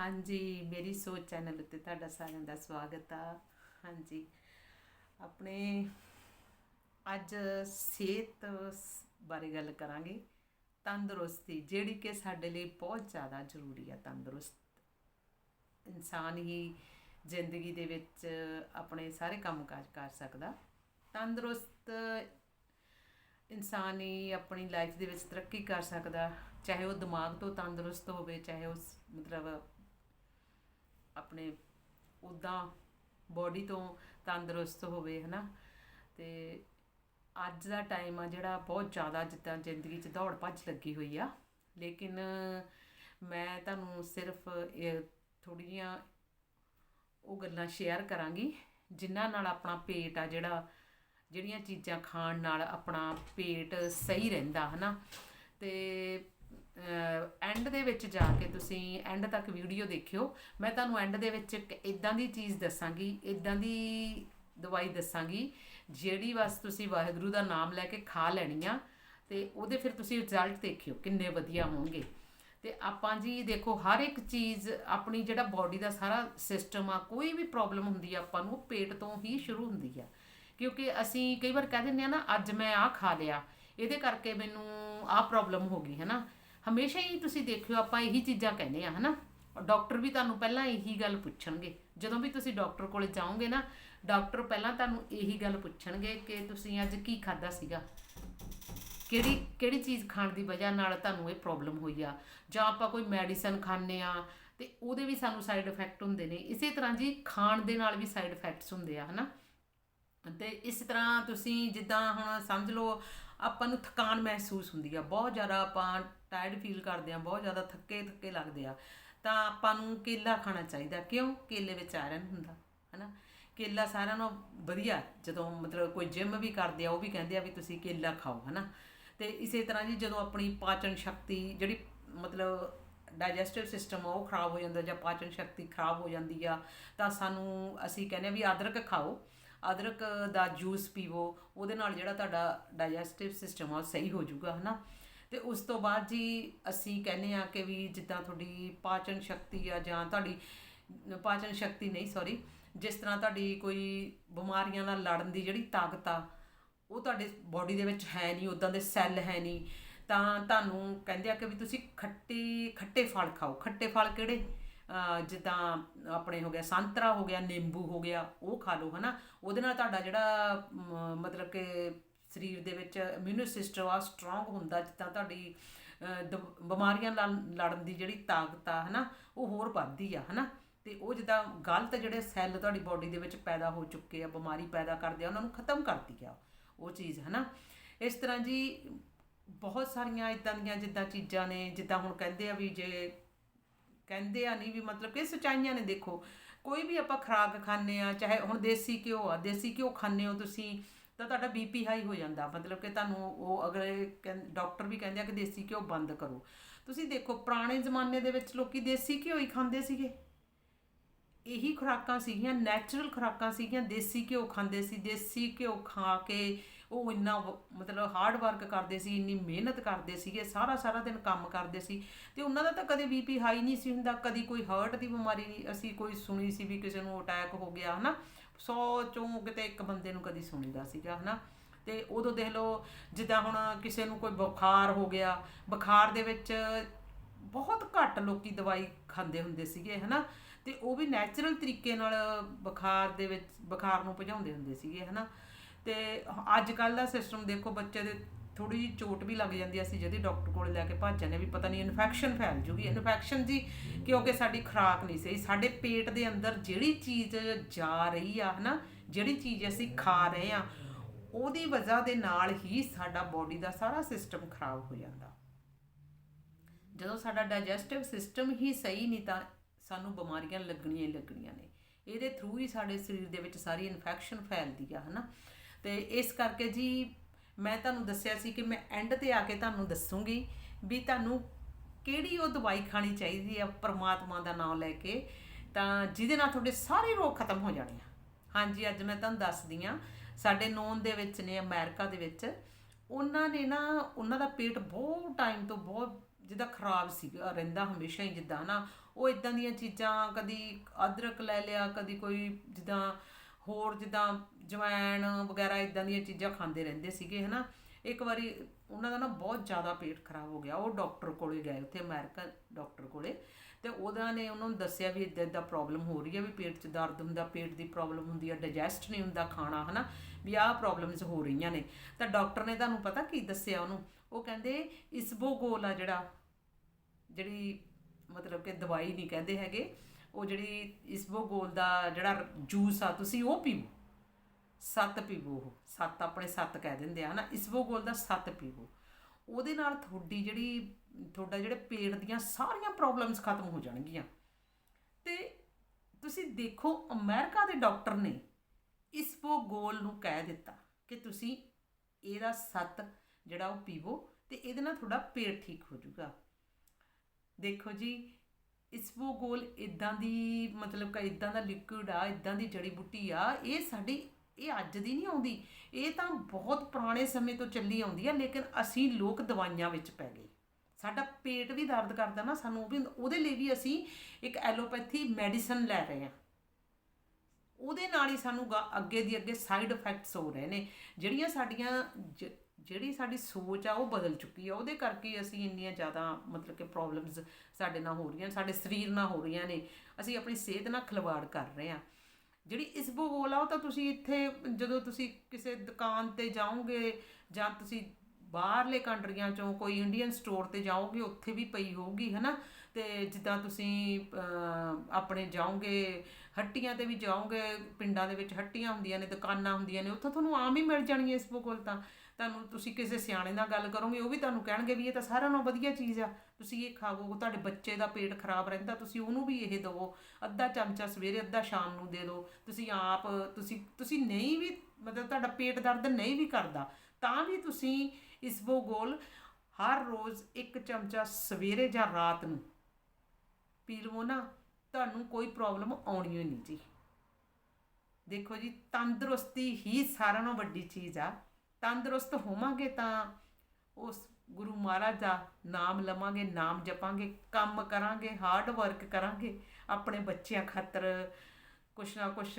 ਹਾਂਜੀ, ਮੇਰੀ ਸੋਚ ਚੈਨਲ ਉੱਤੇ ਤੁਹਾਡਾ ਸਾਰਿਆਂ ਦਾ ਸਵਾਗਤ ਆ। ਹਾਂਜੀ, ਆਪਣੇ ਅੱਜ ਸਿਹਤ ਸ- ਬਾਰੇ ਗੱਲ ਕਰਾਂਗੇ। ਤੰਦਰੁਸਤੀ, ਜਿਹੜੀ ਕਿ ਸਾਡੇ ਲਈ ਬਹੁਤ ਜ਼ਿਆਦਾ ਜ਼ਰੂਰੀ ਆ ਤੰਦਰੁਸਤ ਇਨਸਾਨ ਹੀ ਜ਼ਿੰਦਗੀ ਦੇ ਵਿੱਚ ਆਪਣੇ ਸਾਰੇ ਕੰਮਕਾਜ ਕਰ ਸਕਦਾ। ਤੰਦਰੁਸਤ ਇਨਸਾਨ ਹੀ ਆਪਣੀ ਲਾਈਫ ਦੇ ਵਿੱਚ ਤਰੱਕੀ ਕਰ ਸਕਦਾ। ਚਾਹੇ ਉਹ ਦਿਮਾਗ ਤੋਂ ਤੰਦਰੁਸਤ ਹੋਵੇ, ਚਾਹੇ ਉਸ ਮਤਲਬ ਆਪਣੇ ਉਦਾਂ ਬੋਡੀ ਤੋਂ ਤੰਦਰੁਸਤ ਹੋਵੇ ਹੈ ਨਾ ਅਤੇ ਅੱਜ ਦਾ ਟਾਈਮ ਆ ਜਿਹੜਾ ਬਹੁਤ ਜ਼ਿਆਦਾ ਜਿੱਦਾਂ ਜ਼ਿੰਦਗੀ 'ਚ ਦੌੜ ਭੱਜ ਲੱਗੀ ਹੋਈ ਆ। ਲੇਕਿਨ ਮੈਂ ਤੁਹਾਨੂੰ ਸਿਰਫ ਥੋੜ੍ਹੀਆਂ ਉਹ ਗੱਲਾਂ ਸ਼ੇਅਰ ਕਰਾਂਗੀ, ਜਿਨ੍ਹਾਂ ਨਾਲ ਆਪਣਾ ਪੇਟ ਆ ਜਿਹੜਾ, ਜਿਹੜੀਆਂ ਚੀਜ਼ਾਂ ਖਾਣ ਨਾਲ ਆਪਣਾ ਪੇਟ ਸਹੀ ਰਹਿੰਦਾ, ਹਨਾ? ਤੇ ਐਂਡ ਦੇ ਵਿੱਚ ਜਾ ਕੇ ਤੁਸੀਂ ਐਂਡ ਤੱਕ ਵੀਡੀਓ ਦੇਖਿਓ। ਮੈਂ ਤੁਹਾਨੂੰ ਐਂਡ ਦੇ ਵਿੱਚ ਇੱਕ ਇਦਾਂ ਦੀ ਚੀਜ਼ ਦੱਸਾਂਗੀ ਇਦਾਂ ਦੀ ਦਵਾਈ ਦੱਸਾਂਗੀ, ਜਿਹੜੀ ਬਸ ਤੁਸੀਂ ਵਾਹਿਗੁਰੂ ਦਾ ਨਾਮ ਲੈ ਕੇ ਖਾ ਲੈਣੀ ਆ ਤੇ ਉਹਦੇ ਫਿਰ ਤੁਸੀਂ ਰਿਜ਼ਲਟ ਦੇਖਿਓ ਕਿੰਨੇ ਵਧੀਆ ਹੋਣਗੇ। ਤੇ ਆਪਾਂ ਜੀ ਦੇਖੋ, ਹਰ ਇੱਕ ਚੀਜ਼ ਆਪਣੀ ਜਿਹੜਾ ਬਾਡੀ ਦਾ ਸਾਰਾ ਸਿਸਟਮ ਆ, ਕੋਈ ਵੀ ਪ੍ਰੋਬਲਮ ਹੁੰਦੀ ਆ ਆਪਾਂ ਨੂੰ ਪੇਟ ਤੋਂ ਹੀ ਸ਼ੁਰੂ ਹੁੰਦੀ ਆ। ਕਿਉਂਕਿ ਅਸੀਂ ਕਈ ਵਾਰ ਕਹਿ ਦਿੰਦੇ ਆ ਨਾ, ਅੱਜ ਮੈਂ ਆਹ ਖਾ ਲਿਆ, ਇਹਦੇ ਕਰਕੇ ਮੈਨੂੰ ਆਹ ਪ੍ਰੋਬਲਮ ਹੋ ਗਈ ਹੈ ਨਾ ਹਮੇਸ਼ਾ ਹੀ ਤੁਸੀਂ ਦੇਖਿਓ, ਆਪਾਂ ਇਹੀ ਚੀਜ਼ਾਂ ਕਹਿੰਦੇ ਆ, ਹਨਾ? ਡਾਕਟਰ ਵੀ ਤੁਹਾਨੂੰ ਪਹਿਲਾਂ ਇਹੀ ਗੱਲ ਪੁੱਛਣਗੇ। ਜਦੋਂ ਵੀ ਤੁਸੀਂ ਡਾਕਟਰ ਕੋਲ ਜਾਓਗੇ ਨਾ, ਡਾਕਟਰ ਪਹਿਲਾਂ ਤੁਹਾਨੂੰ ਇਹੀ ਗੱਲ ਪੁੱਛਣਗੇ ਕਿ ਤੁਸੀਂ ਅੱਜ ਕੀ ਖਾਦਾ ਸੀਗਾ? ਕਿਹੜੀ ਕਿਹੜੀ ਚੀਜ਼ ਖਾਣ ਦੀ ਵਜ੍ਹਾ ਨਾਲ ਤੁਹਾਨੂੰ ਇਹ ਪ੍ਰੋਬਲਮ ਹੋਈ ਆ? ਜਾਂ ਆਪਾਂ ਕੋਈ ਮੈਡੀਸਨ ਖਾਂਦੇ ਆ, ਤੇ ਉਹਦੇ ਵੀ ਸਾਨੂੰ ਸਾਈਡ ਇਫੈਕਟ ਹੁੰਦੇ ਨੇ। ਇਸੇ ਤਰ੍ਹਾਂ ਜੀ, ਖਾਣ ਦੇ ਨਾਲ ਵੀ ਸਾਈਡ ਇਫੈਕਟਸ ਹੁੰਦੇ ਆ, ਹਨਾ? ਤੇ ਇਸ ਤਰ੍ਹਾਂ ਤੁਸੀਂ ਜਿੱਦਾਂ ਹੁਣ ਸਮਝ ਲਓ, ਆਪਾਂ ਨੂੰ ਥਕਾਨ ਮਹਿਸੂਸ ਹੁੰਦੀ ਆ। ਬਹੁਤ ਜ਼ਿਆਦਾ ਆਪਾਂ ਟਾਇਰਡ ਫੀਲ ਕਰਦੇ ਆ ਬਹੁਤ ਜ਼ਿਆਦਾ ਥੱਕੇ ਥੱਕੇ ਲੱਗਦੇ ਆ। ਤਾਂ ਆਪਾਂ ਨੂੰ ਕੇਲਾ ਖਾਣਾ ਚਾਹੀਦਾ। ਕਿਉਂ? ਕੇਲੇ ਵਿੱਚ ਆਇਰਨ ਹੁੰਦਾ, ਹਨਾ? ਕੇਲਾ ਸਾਰਿਆਂ ਨੂੰ ਵਧੀਆ, ਜਦੋਂ ਮਤਲਬ ਕੋਈ ਜਿਮ ਵੀ ਕਰਦੇ ਆ, ਉਹ ਵੀ ਕਹਿੰਦੇ ਆ ਵੀ ਤੁਸੀਂ ਕੇਲਾ ਖਾਓ, ਹਨਾ? ਤੇ ਇਸੇ ਤਰ੍ਹਾਂ ਜੀ ਜਦੋਂ ਆਪਣੀ ਪਾਚਨ ਸ਼ਕਤੀ ਜਿਹੜੀ ਮਤਲਬ ਡਾਈਜੈਸਟਿਵ ਸਿਸਟਮ ਆ, ਉਹ ਖਰਾਬ ਹੋ ਜਾਂਦਾ ਜਾਂ ਪਾਚਨ ਸ਼ਕਤੀ ਖਰਾਬ ਹੋ ਜਾਂਦੀ ਆ, ਤਾਂ ਸਾਨੂੰ ਅਸੀਂ ਕਹਿੰਦੇ ਆ ਵੀ ਅਦਰਕ ਖਾਓ। ਅਦਰਕ ਦਾ ਜੂਸ ਪੀਵੋ, ਉਹਦੇ ਨਾਲ ਜਿਹੜਾ ਤੁਹਾਡਾ ਡਾਈਜੈਸਟਿਵ ਸਿਸਟਮ ਆ, ਉਹ ਸਹੀ ਹੋ ਜਾਊਗਾ, ਹਨਾ? ਤੇ ਉਸ ਤੋਂ ਬਾਅਦ ਜੀ ਅਸੀਂ ਕਹਿੰਦੇ ਆ ਕਿ ਵੀ ਜਿੱਦਾਂ ਤੁਹਾਡੀ ਪਾਚਨ ਸ਼ਕਤੀ ਆ ਜਾਂ ਤੁਹਾਡੀ, ਪਾਚਨ ਸ਼ਕਤੀ ਨਹੀਂ ਸੌਰੀ ਜਿਸ ਤਰ੍ਹਾਂ ਤੁਹਾਡੀ ਕੋਈ ਬਿਮਾਰੀਆਂ ਨਾਲ ਲੜਨ ਦੀ ਜਿਹੜੀ ਤਾਕਤ ਆ, ਉਹ ਤੁਹਾਡੇ ਬਾਡੀ ਦੇ ਵਿੱਚ ਹੈ ਨਹੀਂ ਉਦਾਂ ਦੇ ਸੈੱਲ ਹੈ ਨਹੀਂ, ਤਾਂ ਤੁਹਾਨੂੰ ਕਹਿੰਦੇ ਆ ਕਿ ਵੀ ਤੁਸੀਂ ਖੱਟੀ, ਖੱਟੇ ਫਲ ਖਾਓ। ਖੱਟੇ ਫਲ ਕਿਹੜੇ? ਜਿੱਦਾਂ ਆਪਣੇ ਹੋ ਗਿਆ ਸੰਤਰਾ ਹੋ ਗਿਆ, ਨਿੰਬੂ ਹੋ ਗਿਆ, ਉਹ ਖਾ ਲਓ, ਹਨਾ? ਉਹਦੇ ਨਾਲ ਤੁਹਾਡਾ ਜਿਹੜਾ ਮਤਲਬ ਕਿ ਸਰੀਰ ਦੇ ਵਿੱਚ ਇਮਿਊਨ ਸਿਸਟਮ ਆ ਸਟਰੋਂਗ ਹੁੰਦਾ ਜਿੱਦਾਂ ਤੁਹਾਡੀ ਅਹ, ਬਿਮਾਰੀਆਂ ਨਾਲ ਲੜਨ ਦੀ ਜਿਹੜੀ ਤਾਕਤ ਆ ਹਨਾ ਉਹ ਹੋਰ ਵੱਧਦੀ ਆ ਹਨਾ। ਤੇ ਉਹ ਜਿੱਦਾਂ ਗਲਤ ਜਿਹੜੇ ਸੈੱਲ ਤੁਹਾਡੀ ਬਾਡੀ ਦੇ ਵਿੱਚ ਪੈਦਾ ਹੋ ਚੁੱਕੇ ਆ ਬਿਮਾਰੀ ਪੈਦਾ ਕਰਦੇ ਆ ਉਹਨਾਂ ਨੂੰ ਖਤਮ ਕਰਦੀ ਆ ਉਹ ਚੀਜ਼ ਹਨਾ। ਇਸ ਤਰ੍ਹਾਂ ਜੀ ਬਹੁਤ ਸਾਰੀਆਂ ਇਦਾਂ ਦੀਆਂ ਜਿੱਦਾਂ ਚੀਜ਼ਾਂ ਨੇ ਜਿੱਦਾਂ ਹੁਣ ਕਹਿੰਦੇ ਆ ਵੀ ਜੇ ਕਹਿੰਦੇ ਆ ਨਹੀਂ ਵੀ ਮਤਲਬ ਕਿ ਸਚਾਈਆਂ ਨੇ ਦੇਖੋ ਕੋਈ ਵੀ ਆਪਾਂ ਖੁਰਾਕ ਖਾਂਦੇ ਆ ਚਾਹੇ ਹੁਣ ਦੇਸੀ ਘਿਓ ਆ ਦੇਸੀ ਘਿਓ ਖਾਂਦੇ ਹੋ ਤੁਸੀਂ ਤਾਂ ਤੁਹਾਡਾ ਬੀਪੀ ਹਾਈ ਹੋ ਜਾਂਦਾ। ਮਤਲਬ ਕਿ ਤੁਹਾਨੂੰ ਉਹ ਅਗਲੇ ਡਾਕਟਰ ਵੀ ਕਹਿੰਦੇ ਆ ਕਿ ਦੇਸੀ ਘਿਓ ਬੰਦ ਕਰੋ। ਤੁਸੀਂ ਦੇਖੋ, ਪੁਰਾਣੇ ਜ਼ਮਾਨੇ ਦੇ ਵਿੱਚ ਲੋਕੀ ਦੇਸੀ ਘਿਓ ਹੀ ਖਾਂਦੇ ਸੀਗੇ। ਇਹੀ ਖੁਰਾਕਾਂ ਸੀਗੀਆਂ ਨੈਚੁਰਲ ਖੁਰਾਕਾਂ ਸੀਗੀਆਂ, ਦੇਸੀ ਘਿਓ ਖਾਂਦੇ ਸੀ। ਦੇਸੀ ਘਿਓ ਖਾ ਕੇ ਉਹ ਇੰਨਾ ਵ- ਮਤਲਬ ਹਾਰਡ ਵਰਕ ਕਰਦੇ ਸੀ, ਇੰਨੀ ਮਿਹਨਤ ਕਰਦੇ ਸੀਗੇ, ਸਾਰਾ ਸਾਰਾ ਦਿਨ ਕੰਮ ਕਰਦੇ ਸੀ। ਤੇ ਉਹਨਾਂ ਦਾ ਤਾਂ ਕਦੇ ਬੀਪੀ ਹਾਈ ਨਹੀਂ ਸੀ ਹੁੰਦਾ। ਕਦੀ ਕੋਈ ਹਾਰਟ ਦੀ ਬਿਮਾਰੀ ਨਹੀਂ, ਅਸੀਂ ਕੋਈ ਸੁਣੀ ਸੀ ਵੀ ਕਿਸੇ ਨੂੰ ਅਟੈਕ ਹੋ ਗਿਆ, ਹਨਾ? 100 ਚੋਂ ਕਿਤੇ ਇੱਕ ਬੰਦੇ ਨੂੰ ਕਦੀ ਸੁਣੀਦਾ ਸੀਗਾ, ਹਨਾ? ਤੇ ਉਦੋਂ ਦੇਖ ਲਓ, ਜਿੱਦਾਂ ਹੁਣ ਕਿਸੇ ਨੂੰ ਕੋਈ ਬੁਖਾਰ ਹੋ ਗਿਆ, ਬੁਖਾਰ ਦੇ ਵਿੱਚ ਬਹੁਤ ਘੱਟ ਲੋਕੀ ਦਵਾਈ ਖਾਂਦੇ ਹੁੰਦੇ ਸੀਗੇ, ਹਨਾ? ਤੇ ਉਹ ਵੀ ਨੈਚੁਰਲ ਤਰੀਕੇ ਨਾਲ ਬੁਖਾਰ ਦੇ ਵਿੱਚ, ਬੁਖਾਰ ਨੂੰ ਭਜਾਉਂਦੇ ਹੁੰਦੇ ਸੀਗੇ, ਹਨਾ? ਤੇ ਅੱਜ ਕੱਲ ਦਾ ਸਿਸਟਮ ਦੇਖੋ, ਬੱਚੇ ਦੇ ਥੋੜੀ ਜਿਹੀ ਚੋਟ ਵੀ ਲੱਗ ਜਾਂਦੀ ਅਸੀਂ ਜਦੀ ਡਾਕਟਰ ਕੋਲ ਲੈ ਕੇ ਭੱਜ ਜਾਂਦੇ ਵੀ ਪਤਾ ਨਹੀਂ ਇਨਫੈਕਸ਼ਨ ਫੈਲ ਜੂਗੀ। ਇਨਫੈਕਸ਼ਨ ਜੀ ਕਿਉਂਕਿ ਸਾਡੀ ਖੁਰਾਕ ਨਹੀਂ ਸਹੀ ਸਾਡੇ ਪੇਟ ਦੇ ਅੰਦਰ ਜਿਹੜੀ ਚੀਜ਼ ਜਾ ਰਹੀ ਆ ਹਨਾ ਜਿਹੜੀ ਚੀਜ਼ ਅਸੀਂ ਖਾ ਰਹੇ ਆ ਉਹਦੀ ਵਜ੍ਹਾ ਦੇ ਨਾਲ ਹੀ ਸਾਡਾ ਬਾਡੀ ਦਾ ਸਾਰਾ ਸਿਸਟਮ ਖਰਾਬ ਹੋ ਜਾਂਦਾ। ਜਦੋਂ ਸਾਡਾ ਡਾਈਜੈਸਟਿਵ ਸਿਸਟਮ ਹੀ ਸਹੀ ਨਹੀਂ ਤਾਂ ਸਾਨੂੰ ਬਿਮਾਰੀਆਂ ਲੱਗਣੀਆਂ ਹੀ ਲੱਗਣੀਆਂ ਨੇ। ਇਹਦੇ ਥਰੂ ਹੀ ਸਾਡੇ ਸਰੀਰ ਦੇ ਵਿੱਚ ਸਾਰੀ ਇਨਫੈਕਸ਼ਨ ਫੈਲਦੀ ਆ ਹਨਾ। ਤੇ ਇਸ ਕਰਕੇ ਜੀ ਮੈਂ ਤੁਹਾਨੂੰ ਦੱਸਿਆ ਸੀ ਕਿ ਮੈਂ ਐਂਡ ਤੇ ਆ ਕੇ ਤੁਹਾਨੂੰ ਦੱਸੂਗੀ ਵੀ ਤੁਹਾਨੂੰ ਕਿਹੜੀ ਉਹ ਦਵਾਈ ਖਾਣੀ ਚਾਹੀਦੀ ਆ ਪ੍ਰਮਾਤਮਾ ਦਾ ਨਾਮ ਲੈ ਕੇ, ਤਾਂ ਜਿਹਦੇ ਨਾਲ ਤੁਹਾਡੇ ਸਾਰੇ ਰੋਗ ਖਤਮ ਹੋ ਜਾਣੇ ਆ। ਹਾਂਜੀ, ਅੱਜ ਮੈਂ ਤੁਹਾਨੂੰ ਦੱਸਦੀ ਆ ਸਾਡੇ ਨੋਨ ਦੇ ਵਿੱਚ ਨੇ, ਅਮਰੀਕਾ ਦੇ ਵਿੱਚ, ਉਹਨਾਂ ਨੇ ਨਾ, ਉਹਨਾਂ ਦਾ ਪੇਟ ਬਹੁਤ ਟਾਈਮ ਤੋਂ ਬਹੁਤ ਜਿੱਦਾਂ ਖਰਾਬ ਸੀਗਾ ਰਹਿੰਦਾ ਹਮੇਸ਼ਾ ਹੀ ਜਿੱਦਾਂ ਨਾ, ਉਹ ਇਦਾਂ ਦੀਆਂ ਚੀਜ਼ਾਂ, ਕਦੀ ਅਦਰਕ ਲੈ ਲਿਆ, ਕਦੀ ਕੋਈ ਜਿੱਦਾਂ ਹੋਰ ਜਿੱਦਾਂ ਜਵੈਣ ਵਗੈਰਾ ਇਦਾਂ ਦੀਆਂ ਚੀਜ਼ਾਂ ਖਾਂਦੇ ਰਹਿੰਦੇ ਸੀਗੇ, ਹਨਾ? ਇੱਕ ਵਾਰੀ ਉਹਨਾਂ ਦਾ ਨਾ ਬਹੁਤ ਜ਼ਿਆਦਾ ਪੇਟ ਖਰਾਬ ਹੋ ਗਿਆ। ਉਹ ਡਾਕਟਰ ਕੋਲੇ ਗਏ ਉੱਥੇ, ਅਮਰੀਕਨ ਡਾਕਟਰ ਕੋਲੇ। ਤੇ ਉਹਨਾਂ ਨੇ ਉਹਨਾਂ ਨੂੰ ਦੱਸਿਆ ਵੀ ਇਦਾਂ ਇਦਾਂ ਪ੍ਰੋਬਲਮ ਹੋ ਰਹੀ ਹੈ, ਵੀ ਪੇਟ 'ਚ ਦਰਦ ਹੁੰਦਾ, ਪੇਟ ਦੀ ਪ੍ਰੋਬਲਮ ਹੁੰਦੀ ਹੈ ਡਾਈਜੈਸਟ ਨਹੀਂ ਹੁੰਦਾ ਖਾਣਾ, ਹਨਾ? ਵੀ ਆਹ ਪ੍ਰੋਬਲਮਸ ਹੋ ਰਹੀਆਂ ਨੇ। ਤਾਂ ਡਾਕਟਰ ਨੇ ਤੁਹਾਨੂੰ ਪਤਾ ਕੀ ਦੱਸਿਆ ਉਹਨੂੰ? ਉਹ ਕਹਿੰਦੇ ਇਸਬੋਗੋਲ ਆ ਜਿਹੜਾ, ਜਿਹੜੀ ਮਤਲਬ ਕਿ ਦਵਾਈ ਨਹੀਂ ਕਹਿੰਦੇ ਹੈਗੇ ਉਹ ਜਿਹੜੀ ਇਸਬੋਗੋਲ ਦਾ ਜਿਹੜਾ ਜੂਸ ਆ, ਤੁਸੀਂ ਉਹ ਪੀਵੋ। ਸੱਤ ਪੀਵੋ ਉਹ। ਸੱਤ ਆਪਣੇ ਸੱਤ ਕਹਿ ਦਿੰਦੇ ਆ ਨਾ ਇਸਬੋਗੋਲ ਦਾ ਸੱਤ ਪੀਵੋ। ਉਹਦੇ ਨਾਲ ਤੁਹਾਡੀ ਜਿਹੜੀ, ਤੁਹਾਡਾ ਜਿਹੜੇ ਪੇਟ ਦੀਆਂ ਸਾਰੀਆਂ ਪ੍ਰੋਬਲਮਸ ਖਤਮ ਹੋ ਜਾਣਗੀਆਂ। ਤੇ ਤੁਸੀਂ ਦੇਖੋ, ਅਮਰੀਕਾ ਦੇ ਡਾਕਟਰ ਨੇ ਇਸਬੋਗੋਲ ਨੂੰ ਕਹਿ ਦਿੱਤਾ ਕਿ ਤੁਸੀਂ ਇਹਦਾ ਸੱਤ ਜਿਹੜਾ ਉਹ ਪੀਵੋ ਤੇ ਇਹਦੇ ਨਾਲ ਤੁਹਾਡਾ ਪੇਟ ਠੀਕ ਹੋ ਜਾਊਗਾ। ਦੇਖੋ ਜੀ ਇਸਬੋਗੋਲ ਇਦਾਂ ਦੀ, ਮਤਲਬ ਕਿ ਇਦਾਂ ਦਾ ਲਿਕੁਇਡ ਆ ਇਦਾਂ ਦੀ ਜੜੀ ਬੂਟੀ ਆ, ਇਹ ਸਾਡੀ, ਇਹ ਅੱਜ ਦੀ ਨਹੀਂ ਆਉਂਦੀ। ਇਹ ਤਾਂ ਬਹੁਤ ਪੁਰਾਣੇ ਸਮੇਂ ਤੋਂ ਚੱਲੀ ਆਉਂਦੀ ਆ, ਲੇਕਿਨ ਅਸੀਂ ਲੋਕ ਦਵਾਈਆਂ ਵਿੱਚ ਪੈ ਗਏ। ਸਾਡਾ ਪੇਟ ਵੀ ਦਰਦ ਕਰਦਾ ਨਾ, ਸਾਨੂੰ ਉਹ ਵੀ ਉਹਦੇ ਲਈ ਵੀ ਅਸੀਂ ਇੱਕ ਐਲੋਪੈਥੀ ਮੈਡੀਸਨ ਲੈ ਰਹੇ ਹਾਂ। ਉਹਦੇ ਨਾਲ ਹੀ ਸਾਨੂੰ ਗਾ- ਅੱਗੇ ਦੀ ਅੱਗੇ ਸਾਈਡ ਇਫੈਕਟਸ ਹੋ ਰਹੇ ਨੇ। ਜਿਹੜੀਆਂ ਸਾਡੀਆਂ ਜ- ਜਿਹੜੀ ਸਾਡੀ ਸੋਚ ਆ, ਉਹ ਬਦਲ ਚੁੱਕੀ ਆ। ਉਹਦੇ ਕਰਕੇ ਅਸੀਂ ਇੰਨੀਆਂ ਜ਼ਿਆਦਾ ਮਤਲਬ ਕਿ ਪ੍ਰੋਬਲਮਸ ਸਾਡੇ ਨਾਲ ਹੋ ਰਹੀਆਂ, ਸਾਡੇ ਸਰੀਰ ਨਾਲ ਹੋ ਰਹੀਆਂ ਨੇ। ਅਸੀਂ ਆਪਣੀ ਸਿਹਤ ਨਾਲ ਖਿਲਵਾੜ ਕਰ ਰਹੇ ਆ ਜਿਹੜੀ ਇਸਬੋਗੋਲ ਆ, ਉਹ ਤਾਂ ਤੁਸੀਂ ਇੱਥੇ ਜਦੋਂ ਤੁਸੀਂ ਕਿਸੇ ਦੁਕਾਨ ਤੇ ਜਾਓਗੇ ਜਾਂ ਤੁਸੀਂ ਬਾਹਰਲੇ ਕੰਟਰੀਆਂ ਚੋਂ ਕੋਈ ਇੰਡੀਅਨ ਸਟੋਰ ਤੇ ਜਾਓਗੇ, ਉੱਥੇ ਵੀ ਪਈ ਹੋਊਗੀ, ਹਨਾ? ਤੇ ਜਿੱਦਾਂ ਤੁਸੀਂ ਆਪਣੇ ਜਾਓਗੇ, ਹੱਟੀਆਂ ਤੇ ਵੀ ਜਾਓਗੇ, ਪਿੰਡਾਂ ਦੇ ਵਿੱਚ ਹੱਟੀਆਂ ਹੁੰਦੀਆਂ ਨੇ, ਦੁਕਾਨਾਂ ਹੁੰਦੀਆਂ ਨੇ, ਉੱਥੋਂ ਤੁਹਾਨੂੰ ਆਮ ਹੀ ਮਿਲ ਜਾਣਗੀਆਂ ਇਸ ਇਸਬੋਗੋਲ ਤਾਂ। ਤੁਹਾਨੂੰ ਤੁਸੀਂ ਕਿਸੇ ਸਿਆਣੇ ਨਾਲ ਗੱਲ ਕਰੋਗੇ, ਉਹ ਵੀ ਤੁਹਾਨੂੰ ਕਹਿਣਗੇ ਵੀ ਇਹ ਤਾਂ ਸਾਰਿਆਂ ਨਾਲੋਂ ਵਧੀਆ ਚੀਜ਼ ਆ। ਤੁਸੀਂ ਇਹ ਖਾਵੋ, ਤੁਹਾਡੇ ਬੱਚੇ ਦਾ ਪੇਟ ਖਰਾਬ ਰਹਿੰਦਾ, ਤੁਸੀਂ ਉਹਨੂੰ ਵੀ ਇਹ ਦਿਵੋ। ਅੱਧਾ ਚਮਚਾ ਸਵੇਰੇ, ਅੱਧਾ ਸ਼ਾਮ ਨੂੰ ਦੇ ਦਿਓ ਤੁਸੀਂ ਆਪ, ਤੁਸੀਂ ਤੁਸੀਂ ਨਹੀਂ ਵੀ, ਮਤਲਬ ਤੁਹਾਡਾ ਪੇਟ ਦਰਦ ਨਹੀਂ ਵੀ ਕਰਦਾ, ਤਾਂ ਵੀ ਤੁਸੀਂ ਇਸ ਇਸਬੋਗੋਲ ਹਰ ਰੋਜ਼ ਇੱਕ ਚਮਚਾ ਸਵੇਰੇ ਜਾਂ ਰਾਤ ਨੂੰ ਪੀ ਲਵੋ ਨਾ, ਤੁਹਾਨੂੰ ਕੋਈ ਪ੍ਰੋਬਲਮ ਆਉਣੀ ਹੀ ਨਹੀਂ ਜੀ। ਦੇਖੋ ਜੀ, ਤੰਦਰੁਸਤੀ ਹੀ ਸਾਰਿਆਂ ਨਾਲੋਂ ਵੱਡੀ ਚੀਜ਼ ਆ। ਤੰਦਰੁਸਤ ਹੋਵਾਂਗੇ ਤਾਂ ਉਸ ਗੁਰੂ ਮਹਾਰਾਜ ਦਾ ਨਾਮ ਲਵਾਂਗੇ, ਨਾਮ ਜਪਾਂਗੇ, ਕੰਮ ਕਰਾਂਗੇ ਹਾਰਡ ਵਰਕ ਕਰਾਂਗੇ, ਆਪਣੇ ਬੱਚਿਆਂ ਖਾਤਰ ਕੁਛ ਨਾ ਕੁਛ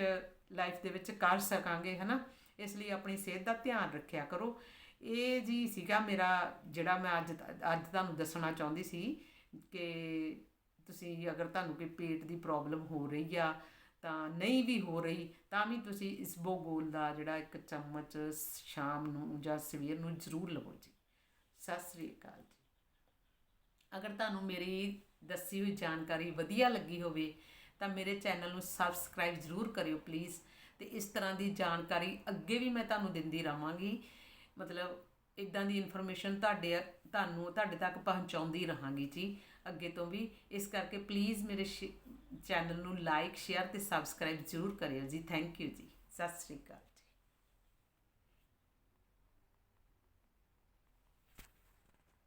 ਲਾਈਫ ਦੇ ਵਿੱਚ ਕਰ ਸਕਾਂਗੇ, ਹਨਾ? ਇਸ ਲਈ ਆਪਣੀ ਸਿਹਤ ਦਾ ਧਿਆਨ ਰੱਖਿਆ ਕਰੋ। ਇਹ ਜੀ ਸੀਗਾ ਮੇਰਾ ਜਿਹੜਾ ਮੈਂ ਅੱਜ ਅੱਜ ਤੁਹਾਨੂੰ ਦੱਸਣਾ ਚਾਹੁੰਦੀ ਸੀ ਕਿ ਤੁਸੀਂ ਅਗਰ ਤੁਹਾਨੂੰ ਕੋਈ ਪੇਟ ਦੀ ਪ੍ਰੋਬਲਮ ਹੋ ਰਹੀ ਆ ਤਾਂ ਨਹੀਂ ਵੀ ਹੋ ਰਹੀ, ਤਾਂ ਵੀ ਤੁਸੀਂ ਇਸਬੋਗੋਲ ਦਾ ਜਿਹੜਾ ਇੱਕ ਚਮਚ ਸ਼ਾਮ ਨੂੰ ਜਾਂ ਸਵੇਰ ਨੂੰ ਜ਼ਰੂਰ ਲਵੋ ਜੀ। ਸਤਿ ਸ੍ਰੀ ਅਕਾਲ ਜੀ। ਅਗਰ ਤੁਹਾਨੂੰ ਮੇਰੀ ਦੱਸੀ ਹੋਈ ਜਾਣਕਾਰੀ ਵਧੀਆ ਲੱਗੀ ਹੋਵੇ, ਤਾਂ ਮੇਰੇ ਚੈਨਲ ਨੂੰ ਸਬਸਕ੍ਰਾਈਬ ਜ਼ਰੂਰ ਕਰਿਓ ਪਲੀਜ਼। ਤੇ ਇਸ ਤਰ੍ਹਾਂ ਦੀ ਜਾਣਕਾਰੀ ਅੱਗੇ ਵੀ ਮੈਂ ਤੁਹਾਨੂੰ ਦਿੰਦੀ ਰਹਾਂਗੀ। ਮਤਲਬ ਇਦਾਂ ਦੀ ਇਨਫੋਰਮੇਸ਼ਨ ਤੁਹਾਡੇ ਤੁਹਾਨੂੰ ਤੁਹਾਡੇ ਤੱਕ ਪਹੁੰਚਾਉਂਦੀ ਰਹਾਂਗੀ ਜੀ। ਅੱਗੇ ਤੋਂ ਵੀ ਇਸ ਕਰਕੇ ਪਲੀਜ਼ ਮੇਰੇ ਚੈਨਲ ਨੂੰ ਲਾਈਕ ਸ਼ੇਅਰ ਤੇ ਸਬਸਕ੍ਰਾਈਬ ਜ਼ਰੂਰ ਕਰਿਓ ਜੀ। ਥੈਂਕ ਯੂ ਜੀ। ਸਤਿ ਸ੍ਰੀ ਅਕਾਲ।